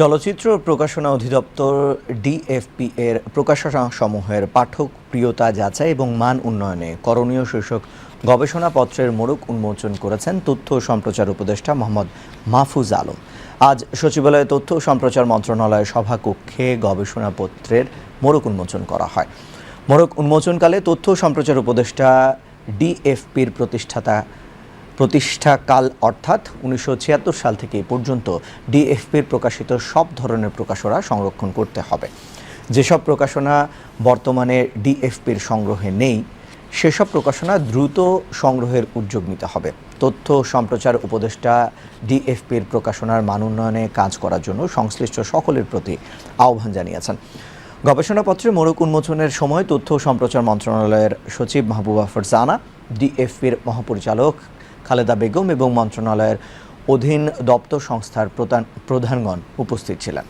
চলচ্চিত্র প্রকাশনা অধিদপ্তর ডিএফপি এর প্রকাশনা সমূহের পাঠক প্রিয়তা যাচাই এবং মান উন্নয়নে করণীয় শীর্ষক গবেষণাপত্রের মোড়ক উন্মোচন করেছেন তথ্য সম্প্রচার উপদেষ্টা মোহাম্মদ মাহফুজ আলম। আজ সচিবালয়ে তথ্য সম্প্রচার মন্ত্রণালয়ের সভাকক্ষে গবেষণাপত্রের মোড়ক উন্মোচন করা হয়। মোড়ক উন্মোচনকালে তথ্য সম্প্রচার উপদেষ্টা ডিএফপির প্রতিষ্ঠাতা প্রতিষ্ঠাকাল অর্থাৎ উনিশশো ছিয়াত্তর সাল থেকে পর্যন্ত ডিএফপির প্রকাশিত সব ধরনের প্রকাশনা সংরক্ষণ করতে হবে। যেসব প্রকাশনা বর্তমানে ডিএফপির সংগ্রহে নেই, সেসব প্রকাশনা দ্রুত সংগ্রহের উদ্যোগ নিতে হবে। তথ্য সম্প্রচার উপদেষ্টা ডিএফপির প্রকাশনার মান উন্নয়নে কাজ করার জন্য সংশ্লিষ্ট সকলের প্রতি আহ্বান জানিয়েছেন। গবেষণাপত্রে মোড়ক উন্মোচনের সময় তথ্য সম্প্রচার মন্ত্রণালয়ের সচিব মাহবুবা ফরজানা ডিএফপির মহাপরিচালক খালেদা বেগম এবং মন্ত্রণালয়ের অধীন দপ্তর সংস্থার প্রধান প্রধানগণ উপস্থিত ছিলেন।